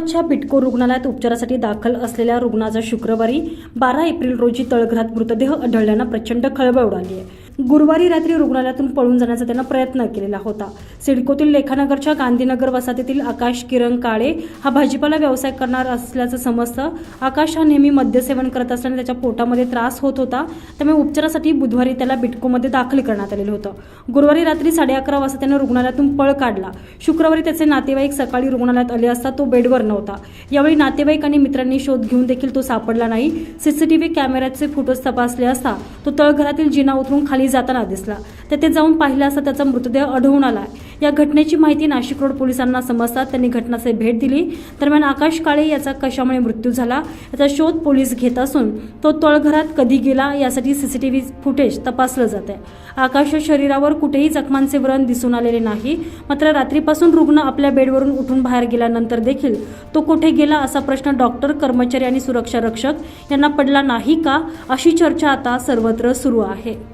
च्या बिटको रुग्णालयात उपचारासाठी दाखल असलेल्या रुग्णाचा शुक्रवारी बारा एप्रिल रोजी तळघरात मृतदेह आढळल्यानं प्रचंड खळबळ उडाली आहे. गुरुवारी रात्री रुग्णालयातून पळून जाण्याचा त्यांना प्रयत्न केलेला होता. सिडकोतील लेखानगरच्या गांधीनगर वसाहतीतील आकाश किरण काळे हा भाजीपाला व्यवसाय करणार असल्याचं समजतं. आकाश हा नेहमी मद्यसेवन करत असल्याने त्याच्या पोटामध्ये त्रास होत होता. त्यामुळे उपचारासाठी बुधवारी त्याला बिटकोमध्ये दाखल करण्यात आलेलं होतं. गुरुवारी रात्री साडे अकरा वाजता त्यानं रुग्णालयातून पळ काढला. शुक्रवारी त्याचे नातेवाईक सकाळी रुग्णालयात आले असता तो बेडवर नव्हता. यावेळी नातेवाईक आणि मित्रांनी शोध घेऊन देखील तो सापडला नाही. सीसीटीव्ही कॅमेऱ्याचे फोटोज तपासले असता तो तळघरातील जिना उतरून खाली जाताना दिसला. तेथे जाऊन पाहिला असता त्याचा मृतदेह आढळून आला या घटनेची माहिती नाशिक रोड पोलिसांना समजतात त्यांनी घटनास्थळी भेट दिली. दरम्यान आकाश काळे याचा कशामुळे मृत्यू झाला याचा शोध पोलीस घेत असून तो तळघरात कधी गेला यासाठी सीसीटीव्ही फुटेज तपासलं जात आहे आकाशच्या शरीरावर कुठेही जखमांचे व्रण दिसून आलेले नाही मात्र रात्रीपासून रुग्ण आपल्या बेडवरून उठून बाहेर गेल्यानंतर देखील तो कुठे गेला असा प्रश्न डॉक्टर कर्मचारी आणि सुरक्षा रक्षक यांना पडला नाही का अशी चर्चा आता सर्वत्र सुरू आहे.